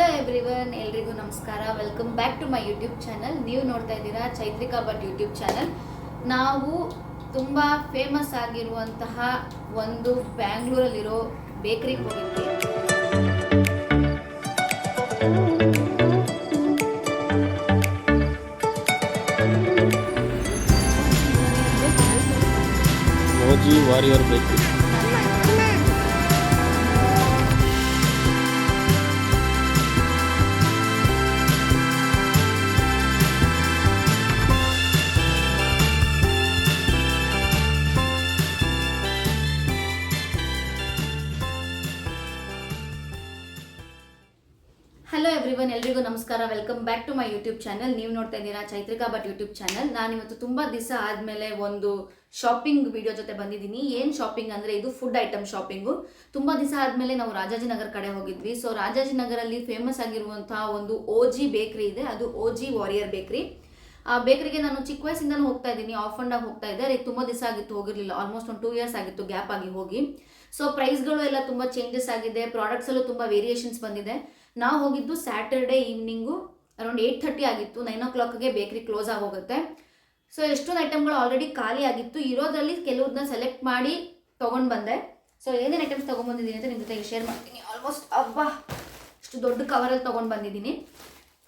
Hello everyone ಎಲ್ರಿಗೂ ನಮಸ್ಕಾರ. Welcome back to my YouTube channel ನೀವು ನೋಡ್ತಾ ಇದ್ದೀರಾ ಚೈತ್ರಿಕಾ ಭಟ್ ಯೂಟ್ಯೂಬ್ ಚಾನಲ್ ನಾವು ತುಂಬ ಫೇಮಸ್ ಆಗಿರುವಂತಹ ಒಂದು ಬ್ಯಾಂಗ್ಳೂರಲ್ಲಿರೋ ಬೇಕ್ರಿಗೆ ಹೋಗಿದ್ವಿ. ವಾರಿಯರ್ ಬೇಕು ಹಲೋ ಎವ್ರಿವನ್ ಎಲ್ರಿಗೂ ನಮಸ್ಕಾರ. Welcome back to my YouTube channel ನೀವು ನೋಡ್ತಾ ಇದ್ದೀರಾ ಚೈತ್ರಿಕಾ ಭಟ್ ಯೂಟ್ಯೂಬ್ ಚಾನಲ್ ನಾನು ಇವತ್ತು ತುಂಬ ದಿವಸ ಆದಮೇಲೆ ಒಂದು ಶಾಪಿಂಗ್ ವಿಡಿಯೋ ಜೊತೆ ಬಂದಿದ್ದೀನಿ. ಏನು ಶಾಪಿಂಗ್ ಅಂದರೆ ಇದು ಫುಡ್ ಐಟಮ್ ಶಾಪಿಂಗು ತುಂಬ ದಿವಸ ಆದಮೇಲೆ ನಾವು ರಾಜಾಜಿನಗರ ಕಡೆ ಹೋಗಿದ್ವಿ. ಸೊ ರಾಜಾಜಿನಗರಲ್ಲಿ ಫೇಮಸ್ ಆಗಿರುವಂತಹ ಒಂದು ಓ ಜಿ ಬೇಕ್ರಿ ಇದೆ. ಅದು ಓ ಜಿ ವಾರಿಯರ್ ಬೇಕ್ರಿ ಆ ಬೇಕರಿಗೆ ನಾನು ಚಿಕ್ಕ ವಯಸ್ಸಿಂದಲೂ ಹೋಗ್ತಾ ಇದ್ದೀನಿ. ಆಫ್ ಅಂಡ್ ಆಗಿ ಹೋಗ್ತಾ ಇದ್ದೆ ಅದಕ್ಕೆ ತುಂಬ ದಿವಸ ಆಗಿತ್ತು, ಹೋಗಿರಲಿಲ್ಲ. ಆಲ್ಮೋಸ್ಟ್ ಒಂದು ಟೂ ಇಯರ್ಸ್ ಆಗಿತ್ತು ಗ್ಯಾಪ್ ಆಗಿ ಹೋಗಿ. ಸೊ ಪ್ರೈಸ್ಗಳು ಎಲ್ಲ ತುಂಬ ಚೇಂಜಸ್ ಆಗಿದೆ. ಪ್ರಾಡಕ್ಟ್ಸಲ್ಲೂ ತುಂಬ ವೇರಿಯೇಷನ್ಸ್ ಬಂದಿದೆ. ನಾವು ಹೋಗಿದ್ದು Saturday evening around eight thirty ಆಗಿತ್ತು ನೈನ್ ಓ ಕ್ಲಾಕ್ಗೆ ಬೇಕ್ರಿ ಕ್ಲೋಸ್ ಆಗೋಗುತ್ತೆ ಸೊ ಎಷ್ಟೊಂದು ಐಟಮ್ಗಳು ಆಲ್ರೆಡಿ ಖಾಲಿ ಆಗಿತ್ತು. ಇರೋದ್ರಲ್ಲಿ ಕೆಲವ್ರನ್ನ ಸೆಲೆಕ್ಟ್ ಮಾಡಿ ತೊಗೊಂಡು ಬಂದೆ. ಸೊ ಏನೇನು ಐಟಮ್ಸ್ ತೊಗೊಂಡ್ಬಂದಿದ್ದೀನಿ ಅಂತ ನಿಮ್ಮ ಜೊತೆಗೆ ಶೇರ್ ಮಾಡ್ತೀನಿ. ಆಲ್ಮೋಸ್ಟ್ ಅಬ್ಬಾ ಇಷ್ಟು ದೊಡ್ಡ ಕವರಲ್ಲಿ ತೊಗೊಂಡು ಬಂದಿದ್ದೀನಿ.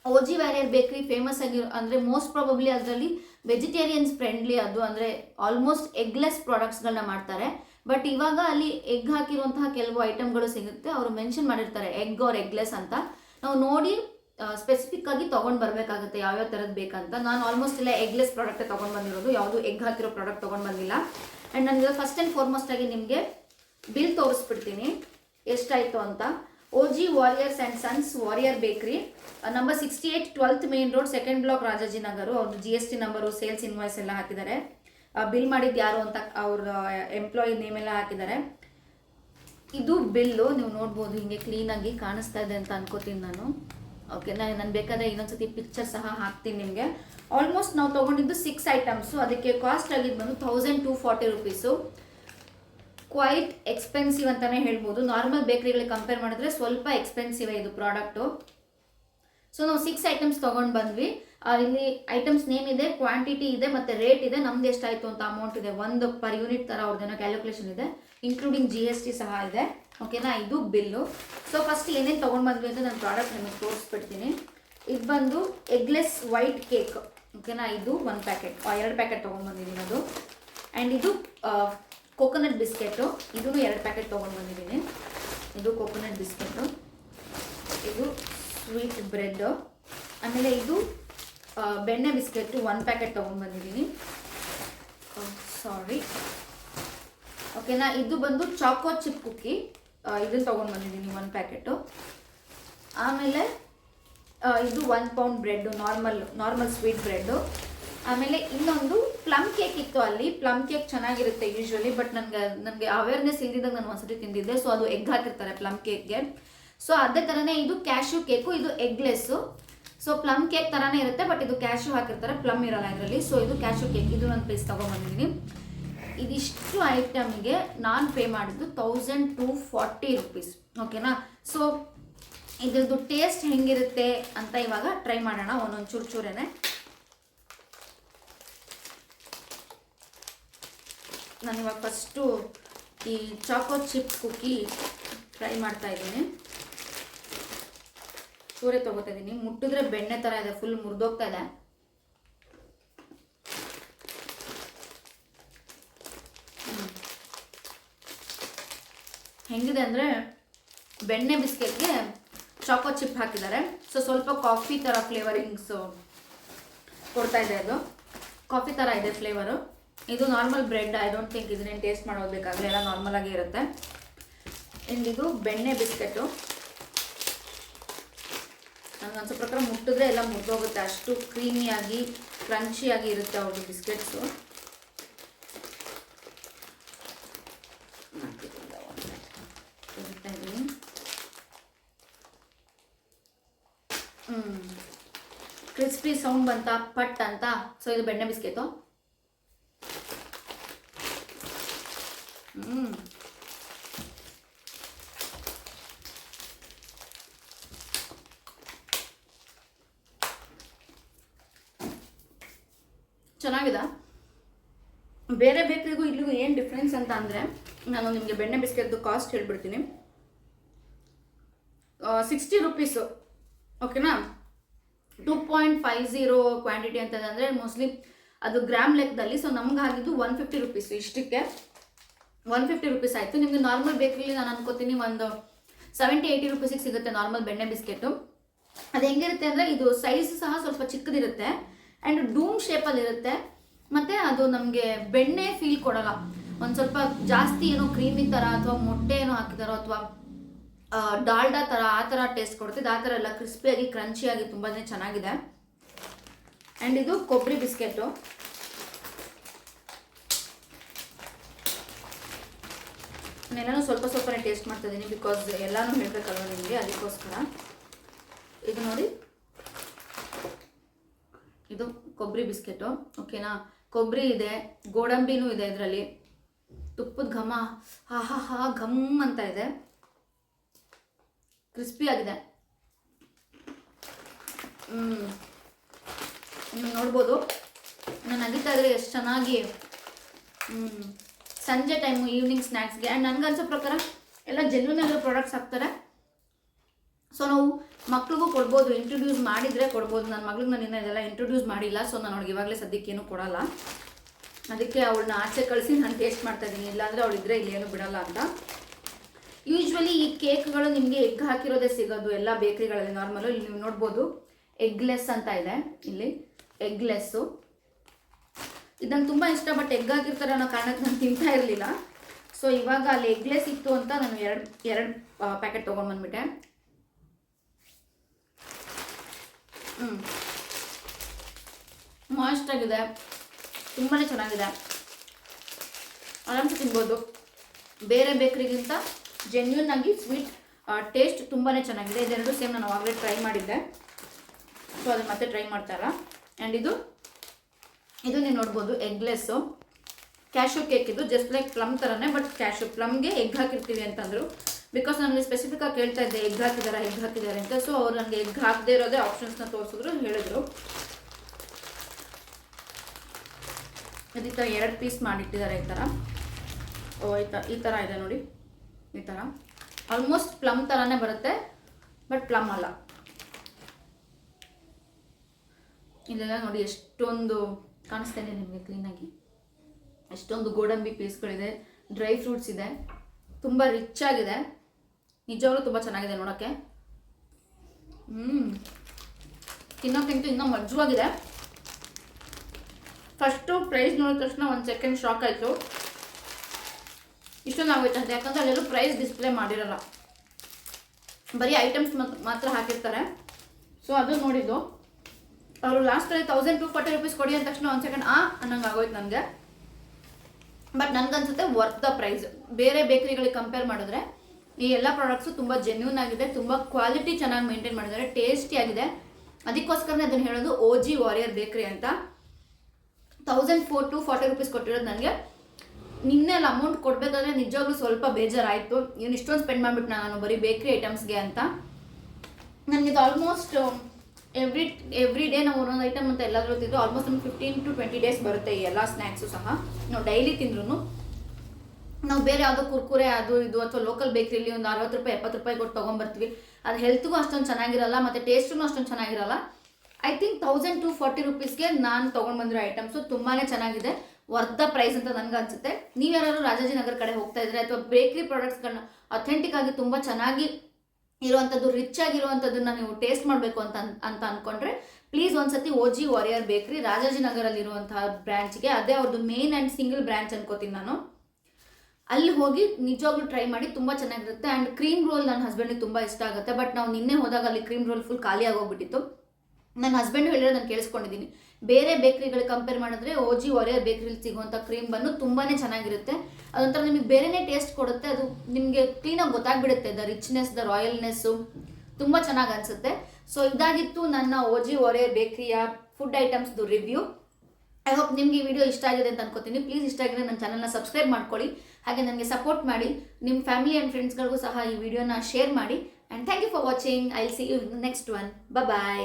ಓಜಿ ವ್ಯಾರಿಯರ್ ಬೇಕ್ರಿ ಫೇಮಸ್ ಆಗಿರೋ ಅಂದರೆ ಮೋಸ್ಟ್ ಪ್ರಾಬಬ್ಲಿ ಅದರಲ್ಲಿ ವೆಜಿಟೇರಿಯನ್ಸ್ ಫ್ರೆಂಡ್ಲಿ ಅದು, ಅಂದರೆ ಆಲ್ಮೋಸ್ಟ್ ಎಗ್ಲೆಸ್ ಪ್ರಾಡಕ್ಟ್ಸ್ಗಳನ್ನ ಮಾಡ್ತಾರೆ. ಬಟ್ ಇವಾಗ ಅಲ್ಲಿ ಎಗ್ ಹಾಕಿರುವಂತಹ ಕೆಲವು ಐಟಮ್ಗಳು ಸಿಗುತ್ತೆ. ಅವರು ಮೆನ್ಷನ್ ಮಾಡಿರ್ತಾರೆ ಎಗ್ ಆರ್ ಎಗ್ಲೆಸ್ ಅಂತ. ನಾವು ನೋಡಿ ಸ್ಪೆಸಿಫಿಕ್ ಆಗಿ ತೊಗೊಂಡು ಬರಬೇಕಾಗುತ್ತೆ ಯಾವ್ಯಾವ ಥರದ್ದು ಬೇಕಂತ. ನಾನು ಆಲ್ಮೋಸ್ಟ್ ಇಲ್ಲ ಎಗ್ಲೆಸ್ ಪ್ರಾಡಕ್ಟ್ ತೊಗೊಂಡು ಬಂದಿರೋದು. ಯಾವುದು ಎಗ್ ಹಾಕಿರೋ ಪ್ರಾಡಕ್ಟ್ ತೊಗೊಂಡು ಬಂದಿಲ್ಲ. ಆ್ಯಂಡ್ ನನಗೆ ಫಸ್ಟ್ ಆ್ಯಂಡ್ ಫಾರ್ಮೋಸ್ಟ್ ಆಗಿ ನಿಮಗೆ ಬಿಲ್ ತೋರಿಸ್ಬಿಡ್ತೀನಿ. ಎಷ್ಟಾಯಿತು ಅಂತ. O G warriors and sons warrior bakery number sixty eight twelfth main road second block Rajajinagar. ಅವ್ರದ್ದು G S T number sales invoice ಎಲ್ಲ ಹಾಕಿದ್ದಾರೆ. ಬಿಲ್ ಮಾಡಿದ್ದು ಯಾರು ಅಂತ ಅವ್ರ ಎಂಪ್ಲಾಯಿ ನೇಮ್ ಎಲ್ಲ ಹಾಕಿದ್ದಾರೆ. ಇದು ಬಿಲ್ಲು ನೀವು ನೋಡ್ಬೋದು, ಹಿಂಗೆ ಕ್ಲೀನಾಗಿ ಕಾಣಿಸ್ತಾ ಇದೆ ಅಂತ ಅನ್ಕೋತೀನಿ ನಾನು. ಓಕೆ ನಾನು ನಾನು ಬೇಕಾದ್ರೆ ಇನ್ನೊಂದ್ಸತಿ ಪಿಕ್ಚರ್ ಸಹ ಹಾಕ್ತೀನಿ ನಿಮಗೆ. ಆಲ್ಮೋಸ್ಟ್ ನಾವು ತೊಗೊಂಡಿದ್ದು ಸಿಕ್ಸ್ ಐಟಮ್ಸು ಅದಕ್ಕೆ ಕಾಸ್ಟ್ ಆಗಿದ್ದು ಬಂದು thousand two forty rupees quite expensive ಅಂತಲೇ ಹೇಳ್ಬೋದು. ನಾರ್ಮಲ್ ಬೇಕ್ರಿಗಳಿಗೆ ಕಂಪೇರ್ ಮಾಡಿದ್ರೆ ಸ್ವಲ್ಪ ಎಕ್ಸ್ಪೆನ್ಸಿವ್ ಇದು ಪ್ರಾಡಕ್ಟು ಸೊ ನಾವು ಸಿಕ್ಸ್ ಐಟಮ್ಸ್ ತೊಗೊಂಡು ಬಂದ್ವಿ. ಇಲ್ಲಿ ಐಟಮ್ಸ್ ನೇಮ್ ಇದೆ ಕ್ವಾಂಟಿಟಿ ಇದೆ, ಮತ್ತು ರೇಟ್ ಇದೆ. ನಮ್ದು ಎಷ್ಟಾಯಿತು ಅಂತ ಅಮೌಂಟ್ ಇದೆ. ಒಂದು ಪರ್ ಯೂನಿಟ್ ಥರ ಅವ್ರದ್ದೇನೋ ಕ್ಯಾಲ್ಕುಲೇಷನ್ ಇದೆ. ಇನ್ಕ್ಲೂಡಿಂಗ್ ಜಿ ಎಸ್ ಟಿ ಸಹ ಇದೆ. ಓಕೆನಾ ಇದು ಬಿಲ್ಲು ಸೊ ಫಸ್ಟ್ ಏನೇನು ತೊಗೊಂಡು ಬಂದ್ವಿ ಅಂತ ನಾನು ಪ್ರಾಡಕ್ಟ್ ನಿಮಗೆ ತೋರಿಸ್ಬಿಡ್ತೀನಿ. ಇದು ಬಂದು ಎಗ್ಲೆಸ್ ವೈಟ್ ಕೇಕ್ ಓಕೆನಾ ಇದು ಒಂದು ಪ್ಯಾಕೆಟ್ ಎರಡು ಪ್ಯಾಕೆಟ್ ತೊಗೊಂಡು ಬಂದಿದ್ದೀನಿ ಅದು. ಆ್ಯಂಡ್ ಇದು ಕೋಕೋನಟ್ ಬಿಸ್ಕೆಟು ಇದೂ ಎರಡು ಪ್ಯಾಕೆಟ್ ತೊಗೊಂಡು ಬಂದಿದ್ದೀನಿ. ಇದು ಕೋಕೋನಟ್ ಬಿಸ್ಕೆಟು ಇದು ಸ್ವೀಟ್ ಬ್ರೆಡ್ ಆಮೇಲೆ ಇದು ಬೆಣ್ಣೆ ಬಿಸ್ಕೆಟ್ ಒನ್ ಪ್ಯಾಕೆಟ್ ತೊಗೊಂಡ್ಬಂದಿದ್ದೀನಿ. ಸಾರಿ ಓಕೆನಾ ಇದು ಬಂದು ಚಾಕೋ ಚಿಪ್ ಕುಕ್ಕಿ ಇದನ್ನು ತೊಗೊಂಡು ಬಂದಿದ್ದೀನಿ ಪ್ಯಾಕೆಟು ಆಮೇಲೆ ಇದು one pound bread normal normal sweet bread ಆಮೇಲೆ ಇನ್ನೊಂದು ಪ್ಲಮ್ ಕೇಕ್ ಇತ್ತು ಅಲ್ಲಿ. ಪ್ಲಮ್ ಕೇಕ್ ಚೆನ್ನಾಗಿರುತ್ತೆ ಯೂಶ್ವಲಿ ಬಟ್ ನನಗೆ ನನಗೆ ಅವೇರ್ನೆಸ್ ಇಲ್ದಿದ್ದಾಗ ನಾನು ಒಂದ್ಸತಿ ತಿಂದಿದ್ದೆ. ಸೊ ಅದು ಎಗ್ ಹಾಕಿರ್ತಾರೆ ಪ್ಲಮ್ ಕೇಕ್ಗೆ ಸೊ ಅದೇ ಥರನೇ ಇದು ಕ್ಯಾಶ್ಯೂ ಕೇಕು ಇದು ಎಗ್ಲೆಸ್ಸು ಸೊ ಪ್ಲಮ್ ಕೇಕ್ ಥರನೇ ಇರುತ್ತೆ ಬಟ್ ಇದು ಕ್ಯಾಶ್ಯೂ ಹಾಕಿರ್ತಾರೆ. ಪ್ಲಮ್ ಇರಲ್ಲ ಇದರಲ್ಲಿ. ಸೊ ಇದು ಕ್ಯಾಶ್ಯೂ ಕೇಕ್ ಇದು ಒಂದು ಪೀಸ್ ತೊಗೊಂಬಂದಿದ್ದೀನಿ. ಇದಿಷ್ಟು ಐಟಮ್ಗೆ ನಾನು ಪೇ ಮಾಡಿದ್ದು ತೌಸಂಡ್ ಟು ಫಾರ್ಟಿ ರುಪೀಸ್ ಓಕೆನಾ ಸೊ ಇದ್ರದ್ದು ಟೇಸ್ಟ್ ಹೆಂಗಿರುತ್ತೆ ಅಂತ ಇವಾಗ ಟ್ರೈ ಮಾಡೋಣ ಒಂದೊಂದು ಚೂರು ಚೂರೇನೆ ಇವಾಗ ಫಸ್ಟು ಈ ಚಾಕೋ ಚಿಪ್ ಕುಕ್ಕಿ ಟ್ರೈ ಮಾಡ್ತಾ ಇದ್ದೀನಿ. ಚೂರೆ ತೊಗೋತಾ ಇದ್ದೀನಿ ಮುಟ್ಟಿದ್ರೆ ಬೆಣ್ಣೆ ಥರ ಇದೆ ಫುಲ್ ಮುರಿದೋಗ್ತಾ ಇದೆ. ಹೆಂಗಿದೆ ಅಂದರೆ ಬೆಣ್ಣೆ ಬಿಸ್ಕೆಟ್ಗೆ ಚಾಕೋ ಚಿಪ್ ಹಾಕಿದ್ದಾರೆ. ಸೊ ಸ್ವಲ್ಪ ಕಾಫಿ ಥರ ಫ್ಲೇವರಿಂಗ್ಸು ಕೊಡ್ತಾ ಇದೆ ಅದು. ಕಾಫಿ ಥರ ಇದೆ ಫ್ಲೇವರು ಇದು normal bread I don't think ಇದನ್ನೇನು ಟೇಸ್ಟ್ ಮಾಡೋದು ಬೇಕಾಗಲಿ, ಎಲ್ಲ ನಾರ್ಮಲ್ ಆಗಿ ಇರುತ್ತೆ. ಇದು ಬೆಣ್ಣೆ ಬಿಸ್ಕೆಟು. ನನಗೆ ಅನ್ಸೋ ಪ್ರಕಾರ ಮುಟ್ಟಿದ್ರೆ ಎಲ್ಲ ಮುರಿದೋಗುತ್ತೆ. ಅಷ್ಟು ಕ್ರೀಮಿಯಾಗಿ ಕ್ರಂಚಿಯಾಗಿ ಇರುತ್ತೆ ಅವ್ರದ್ದು ಬಿಸ್ಕೆಟ್ಸು ಕ್ರಿಸ್ಪಿ ಸೌಂಡ್ ಬಂತ, ಪಟ್ ಅಂತ. ಸೊ ಇದು ಬೆಣ್ಣೆ ಬಿಸ್ಕೆಟು ಚೆನ್ನಾಗಿದೆ. ಬೇರೆ ಬೇಕರಿಗೂ ಇಲ್ಲಿಗೂ ಏನು ಡಿಫ್ರೆನ್ಸ್ ಅಂತ ಅಂದರೆ, ನಾನು ನಿಮಗೆ ಬೆಣ್ಣೆ ಬಿಸ್ಕೆಟ್ದು ಕಾಸ್ಟ್ ಹೇಳ್ಬಿಡ್ತೀನಿ. ಸಿಕ್ಸ್ಟಿ ರುಪೀಸು ಓಕೆನಾ two point five zero quantity ಅಂತಂದರೆ ಮೋಸ್ಟ್ಲಿ ಅದು ಗ್ರಾಮ್ ಲೆಕ್ಕದಲ್ಲಿ ಸೊ ನಮ್ಗೆ ಆಗಿದ್ದು ಒನ್ ಫಿಫ್ಟಿ ರುಪೀಸ್ ಇಷ್ಟಕ್ಕೆ. ಒನ್ ಫಿಫ್ಟಿ ರುಪೀಸ್ ಆಯಿತು. ನಿಮಗೆ ನಾರ್ಮಲ್ ಬೇಕರಿಲಿ ನಾನು ಅನ್ಕೋತೀನಿ ಒಂದು ಸೆವೆಂಟಿ ಏಯ್ಟಿ ರುಪೀಸಿಗೆ ಸಿಗುತ್ತೆ ನಾರ್ಮಲ್ ಬೆಣ್ಣೆ ಬಿಸ್ಕೆಟು. ಅದು ಹೆಂಗಿರುತ್ತೆ ಅಂದರೆ ಇದು ಸೈಜ್ ಸಹ ಸ್ವಲ್ಪ ಚಿಕ್ಕದಿರುತ್ತೆ. ಆ್ಯಂಡ್ ಡೂಮ್ ಶೇಪಲ್ಲಿ ಇರುತ್ತೆ. ಮತ್ತು ಅದು ನಮಗೆ ಬೆಣ್ಣೆ ಫೀಲ್ ಕೊಡಲ್ಲ. ಒಂದು ಸ್ವಲ್ಪ ಜಾಸ್ತಿ ಏನೋ ಕ್ರೀಮಿ ಥರ ಅಥವಾ ಮೊಟ್ಟೆ ಏನೋ ಹಾಕಿದಾರೋ ಅಥವಾ ಡಾಲ್ಡಾ ಥರ ಆ ಥರ ಟೇಸ್ಟ್ ಕೊಡ್ತಿದ್ದು ಆ ಥರ ಎಲ್ಲ ಕ್ರಿಸ್ಪಿಯಾಗಿ ಕ್ರಂಚಿಯಾಗಿ ತುಂಬಾ ಚೆನ್ನಾಗಿದೆ. ಆ್ಯಂಡ್ ಇದು ಕೊಬ್ಬರಿ ಬಿಸ್ಕೆಟು ನಾನೆಲ್ಲನೂ ಸ್ವಲ್ಪ ಸ್ವಲ್ಪನೇ ಟೇಸ್ಟ್ ಮಾಡ್ತಾ ಇದ್ದೀನಿ ಬಿಕಾಸ್ ಎಲ್ಲನೂ ಹೇಳಬೇಕಲ್ವ ನಿಮಗೆ, ಅದಕ್ಕೋಸ್ಕರ. ಇದು ನೋಡಿ. ಇದು ಕೊಬ್ಬರಿ ಬಿಸ್ಕೆಟು, ಓಕೆನಾ? ಕೊಬ್ಬರಿ ಇದೆ, ಗೋಡಂಬಿನೂ ಇದೆ ಇದರಲ್ಲಿ. ತುಪ್ಪದ ಘಮ, ಹಾ ಹಾ ಹಾ, ಘಮ್ ಅಂತ ಇದೆ. ಕ್ರಿಸ್ಪಿ ಆಗಿದೆ. ನೀವು ನೋಡ್ಬೋದು. ನಾನು ಅಗಿತಾ ಇದ್ರೆ ಎಷ್ಟು ಚೆನ್ನಾಗಿ ಸಂಜೆ ಟೈಮು ಈವ್ನಿಂಗ್ ಸ್ನ್ಯಾಕ್ಸ್ಗೆ ಆ್ಯಂಡ್ ನನಗನ್ಸೋ ಪ್ರಕಾರ ಎಲ್ಲ ಜೆನ್ಯೂನ್ ಆಗಿರೋ ಪ್ರಾಡಕ್ಟ್ಸ್ ಹಾಕ್ತಾರೆ. ಸೊ ನಾವು ಮಕ್ಳಿಗೂ ಕೊಡ್ಬೋದು ಇಂಟ್ರೊಡ್ಯೂಸ್ ಮಾಡಿದರೆ ಕೊಡ್ಬೋದು. ನನ್ನ ಮಗಳಿಗೆ ನಾನು ಇನ್ನೂ ಇದೆಲ್ಲ ಇಂಟ್ರೊಡ್ಯೂಸ್ ಮಾಡಿಲ್ಲ ಸೊ ನಾನು ಅವ್ಳಿಗೆ ಇವಾಗಲೇ ಸದ್ಯಕ್ಕೇನು ಕೊಡಲ್ಲ. ಅದಕ್ಕೆ ಅವಳನ್ನ ಆಚೆ ಕಳಿಸಿ ನಾನು ಟೇಸ್ಟ್ ಮಾಡ್ತಾ ಇದ್ದೀನಿ ಇಲ್ಲಾಂದರೆ ಅವಳಿದ್ರೆ ಇಲ್ಲೇನು ಬಿಡಲ್ಲ ಅಂತ. ಯೂಶ್ವಲಿ ಈ ಕೇಕ್ಗಳು ನಿಮಗೆ ಎಗ್ ಹಾಕಿರೋದೇ ಸಿಗೋದು, ಎಲ್ಲ ಬೇಕ್ರಿಗಳಲ್ಲಿ ನಾರ್ಮಲು ಇಲ್ಲಿ ನೀವು ನೋಡ್ಬೋದು. ಎಗ್ಲೆಸ್ ಅಂತ ಇದೆ ಇಲ್ಲಿ. ಎಗ್ಲೆಸ್ಸು ಇದು ನಂಗೆ ತುಂಬ ಇಷ್ಟ ಬಟ್ ಎಗ್ ಹಾಕಿರ್ತಾರೆ ಅನ್ನೋ ಕಾರಣಕ್ಕೆ ನಾನು ತಿಂತಾ ಇರಲಿಲ್ಲ. ಸೊ ಇವಾಗ ಅಲ್ಲಿ ಎಗ್ಲೆಸ್ ಇತ್ತು ಅಂತ ನಾನು ಎರಡು ಎರಡು ಪ್ಯಾಕೆಟ್ ತೊಗೊಂಡ್ಬಂದ್ಬಿಟ್ಟೆ ಹ್ಞೂ ಮಾಸ್ಟ್ ಆಗಿದೆ. ತುಂಬಾ ಚೆನ್ನಾಗಿದೆ. ಆರಾಮ್ಸೆ ತಿನ್ಬೋದು. ಬೇರೆ ಬೇಕ್ರಿಗಿಂತ ಜೆನ್ಯೂನ್ ಆಗಿ ಸ್ವೀಟ್ ಟೇಸ್ಟ್ ತುಂಬಾ ಚೆನ್ನಾಗಿದೆ. ಇದೆರಡು ಸೇಮ್ ನಾನು ಆಗಲೇ ಟ್ರೈ ಮಾಡಿದ್ದೆ. ಸೊ ಅದನ್ನು ಮತ್ತೆ ಟ್ರೈ ಮಾಡ್ತಾರ ಆ್ಯಂಡ್ ಇದು ಇದು ನೀವು ನೋಡ್ಬೋದು ಎಗ್ಲೆಸ್ಸು ಕ್ಯಾಶು ಕೇಕ್ ಇದು ಜಸ್ಟ್ ಲೈಕ್ ಪ್ಲಮ್ ಥರನೇ ಬಟ್ ಕ್ಯಾಶು ಪ್ಲಮ್ಗೆ ಎಗ್ ಹಾಕಿರ್ತೀವಿ ಅಂತಂದರು. ಬಿಕಾಸ್ ನನಗೆ ಸ್ಪೆಸಿಫಿಕ್ ಆಗಿ ಕೇಳ್ತಾ ಇದ್ದೆ ಎಗ್ ಹಾಕಿದಾರ ಎಗ್ ಹಾಕಿದ್ದಾರೆ ಅಂತ. ಸೊ ಅವ್ರು ನನಗೆ ಎಗ್ ಹಾಕದೇ ಇರೋದೇ ಆಪ್ಷನ್ಸ್ನ ತೋರಿಸಿದ್ರು ಹೇಳಿದ್ರು. ಥರ ಎರಡು ಪೀಸ್ ಮಾಡಿಟ್ಟಿದ್ದಾರೆ ಈ ಥರ ಓ, ಈ ಥರ ಇದೆ ನೋಡಿ. ಈ ಥರ ಆಲ್ಮೋಸ್ಟ್ ಪ್ಲಮ್ ಥರನೇ ಬರುತ್ತೆ ಬಟ್ ಪ್ಲಮ್ ಅಲ್ಲ. ಇಲ್ಲೆಲ್ಲ ನೋಡಿ ಎಷ್ಟೊಂದು ಕಾಣಿಸ್ತಾ ಇದೆ ನಿಮಗೆ ಕ್ಲೀನಾಗಿ ಎಷ್ಟೊಂದು ಗೋಡಂಬಿ ಪೀಸ್ಗಳಿದೆ ಡ್ರೈ ಫ್ರೂಟ್ಸ್ ಇದೆ. ತುಂಬ ರಿಚ್ ಆಗಿದೆ. ನಿಜವಾಗ್ಲೂ ತುಂಬ ಚೆನ್ನಾಗಿದೆ ನೋಡೋಕ್ಕೆ ಹ್ಞೂ ತಿನ್ನೋಕ್ಕಿಂತ ಇನ್ನೂ ಮಜ್ಜುವಾಗಿದೆ ಫಸ್ಟು ಪ್ರೈಸ್ ನೋಡಿದ ತಕ್ಷಣ ಒಂದು ಸೆಕೆಂಡ್ ಶಾಕ್ ಆಯಿತು. ಇಷ್ಟೊಂದು ಅಂತ, ಯಾಕಂದ್ರೆ ಅಲ್ಲೆಲ್ಲೂ ಪ್ರೈಸ್ ಡಿಸ್ಪ್ಲೇ ಮಾಡಿರಲ್ಲ. ಬರೀ ಐಟಮ್ಸ್ ಮಾತ್ರ ಹಾಕಿರ್ತಾರೆ. ಸೊ, ಅದು ನೋಡಿದ್ದು. ಅವರು ಲಾಸ್ಟಲ್ಲಿ ತೌಸಂಡ್ ಟು ಫಾರ್ಟಿ ರುಪೀಸ್ ಕೊಡಿ ಅಂದ ತಕ್ಷಣ ಒಂದು ಸೆಕೆಂಡ್, ಆ, ಅನ್ನಂಗೆ ಆಗೋಯ್ತು ನನಗೆ. ಬಟ್ ನನಗನ್ಸುತ್ತೆ ವರ್ತ್ ದ ಪ್ರೈಸ್ ಬೇರೆ ಬೇಕ್ರಿಗಳಿಗೆ ಕಂಪೇರ್ ಮಾಡಿದ್ರೆ ಈ ಎಲ್ಲ ಪ್ರಾಡಕ್ಟ್ಸು ತುಂಬ ಜೆನ್ಯೂನ್ ಆಗಿದೆ, ತುಂಬ ಕ್ವಾಲಿಟಿ ಚೆನ್ನಾಗಿ ಮೇಂಟೈನ್ ಮಾಡಿದ್ದಾರೆ ಟೇಸ್ಟಿ ಆಗಿದೆ. ಅದಕ್ಕೋಸ್ಕರನೇ ಅದನ್ನು ಹೇಳೋದು ಓ ಜಿ ವಾರಿಯರ್ ಬೇಕ್ರಿ ಅಂತ. Thousand four two forty rupees ಕೊಟ್ಟಿರೋದು ನನಗೆ. ನಿನ್ನೆ ಅಲ್ಲಿ ಅಮೌಂಟ್ ಕೊಡಬೇಕಾದ್ರೆ ನಿಜವಾಗ್ಲೂ ಸ್ವಲ್ಪ ಬೇಜಾರಾಯಿತು. ಇವನು ಇಷ್ಟೊಂದು ಸ್ಪೆಂಡ್ ಮಾಡಿಬಿಟ್ಟು ನಾನು ಬರೀ ಬೇಕ್ರಿ ಐಟಮ್ಸ್ಗೆ ಅಂತ. ನನಗಿದು ಆಲ್ಮೋಸ್ಟ್ ಎವ್ರಿ ಎವ್ರಿ ಡೇ ನಾವು ಒಂದೊಂದು ಐಟಮ್ ಅಂತ ಎಲ್ಲಾದರೂ ತಿಂದು ಆಲ್ಮೋಸ್ಟ್ ನಮ್ಗೆ ಫಿಫ್ಟೀನ್ ಟು ಟ್ವೆಂಟಿ ಡೇಸ್ ಬರುತ್ತೆ ಈ ಎಲ್ಲ ಸ್ನ್ಯಾಕ್ಸು ಸಹ. ನಾವು ಡೈಲಿ ತಿಂದ್ರು ನಾವು ಬೇರೆ ಯಾವುದೋ ಕುರ್ಕುರೆ ಅದು ಇದು ಅಥವಾ ಲೋಕಲ್ ಬೇಕ್ರಿಲಿ ಒಂದು ಅರವತ್ತು ರೂಪಾಯಿ, ಎಪ್ಪತ್ತು ರೂಪಾಯಿ ಕೊಟ್ಟು ತೊಗೊಂಬರ್ತೀವಿ. ಅದು ಹೆಲ್ತ್ಗೂ ಅಷ್ಟೊಂದು ಚೆನ್ನಾಗಿರಲ್ಲ, ಮತ್ತು ಟೇಸ್ಟೂ ಅಷ್ಟೊಂದು ಚೆನ್ನಾಗಿರಲ್ಲ. I think thousand two forty ರುಪೀಸ್ಗೆ ನಾನು ತೊಗೊಂಡು ಬಂದಿರೋ ಐಟಮ್ಸು ತುಂಬಾ ಚೆನ್ನಾಗಿದೆ. ವರ್ತ್ ದ ಪ್ರೈಸ್ ಅಂತ ನನಗೆ ಏನಾದರೂ ರಾಜಾಜಿ ರಾಜಾಜಿನಗರ ಕಡೆ ಹೋಗ್ತಾ ಇದ್ರೆ ಅಥವಾ ಬೇಕ್ರಿ ಪ್ರಾಡಕ್ಟ್ಸ್ಗಳನ್ನ ಅಥೆಂಟಿಕ್ ಆಗಿ ತುಂಬ ಚೆನ್ನಾಗಿ ಇರುವಂಥದ್ದು ರಿಚ್ ಆಗಿರುವಂಥದ್ದನ್ನ ನೀವು ಟೇಸ್ಟ್ ಮಾಡಬೇಕು ಅಂತ ಅಂತ ಅಂದ್ಕೊಂಡ್ರೆ ಪ್ಲೀಸ್ ಒಂದ್ಸತಿ ಓ ಜಿ ವಾರಿಯರ್ ಬೇಕ್ರಿ ರಾಜಾಜಿನಗರಲ್ಲಿರುವಂತಹ ಬ್ರಾಂಚ್ಗೆ ಅದೇ ಅವ್ರದ್ದು ಮೇನ್ ಆ್ಯಂಡ್ ಸಿಂಗಲ್ ಬ್ರಾಂಚ್ ಅನ್ಕೋತೀನಿ ನಾನು. ಅಲ್ಲಿ ಹೋಗಿ ನಿಜವಾಗ್ಲೂ ಟ್ರೈ ಮಾಡಿ ತುಂಬ ಚೆನ್ನಾಗಿರುತ್ತೆ. ಆ್ಯಂಡ್ ಕ್ರೀಮ್ ರೋಲ್ ನನ್ನ ಹಸ್ಬೆಂಡಿಗೆ ತುಂಬ ಇಷ್ಟ ಆಗುತ್ತೆ. ಬಟ್ ನಾವು ನಿನ್ನೆ ಹೋದಾಗ ಅಲ್ಲಿ ಕ್ರೀಮ್ ರೋಲ್ ಫುಲ್ ಖಾಲಿ ಆಗೋಗ್ಬಿಟ್ಟಿತ್ತು. ನನ್ನ ಹಸ್ಬೆಂಡ್ ಹೇಳಿರೋ ನಾನು ಕೇಳಿಸ್ಕೊಂಡಿದ್ದೀನಿ ಬೇರೆ ಬೇಕ್ರಿಗಳಿಗೆ ಕಂಪೇರ್ ಮಾಡಿದ್ರೆ ಓಜಿ ವಾರಿಯರ್ ಬೇಕ್ರಿಲಿ ಸಿಗುವಂಥ ಕ್ರೀಮ್ ಬಂದು ತುಂಬಾ ಚೆನ್ನಾಗಿರುತ್ತೆ. ಅದೊಂಥರ ನಿಮಗೆ ಬೇರೆನೇ ಟೇಸ್ಟ್ ಕೊಡುತ್ತೆ. ಅದು ನಿಮಗೆ ಕ್ಲೀನಾಗಿ ಗೊತ್ತಾಗ್ಬಿಡುತ್ತೆ. ದ ರಿಚ್ನೆಸ್ ದ ರಾಯಲ್ನೆಸ್ಸು ತುಂಬ ಚೆನ್ನಾಗಿ ಅನಿಸುತ್ತೆ. ಸೊ ಇದಾಗಿತ್ತು ನನ್ನ ಓಜಿ ವಾರಿಯರ್ ಬೇಕ್ರಿಯ ಫುಡ್ ಐಟಮ್ಸ್ದು ರಿವ್ಯೂ ಐ ಹೋಪ್ ನಿಮಗೆ ಈ ವಿಡಿಯೋ ಇಷ್ಟ ಆಗಿದೆ ಅಂತ ಅನ್ಕೋತೀನಿ. ಪ್ಲೀಸ್ ಇಷ್ಟ ಆಗಿದ್ರೆ ನನ್ನ ಚಾನಲ್ನ ಸಬ್ಸ್ಕ್ರೈಬ್ ಮಾಡ್ಕೊಳ್ಳಿ. ಹಾಗೆ ನನಗೆ ಸಪೋರ್ಟ್ ಮಾಡಿ ನಿಮ್ಮ ಫ್ಯಾಮಿಲಿ ಆ್ಯಂಡ್ ಫ್ರೆಂಡ್ಸ್ಗಳಿಗೂ ಸಹ ಈ ವಿಡಿಯೋನ ಶೇರ್ ಮಾಡಿ and thank you for watching I see you next one bye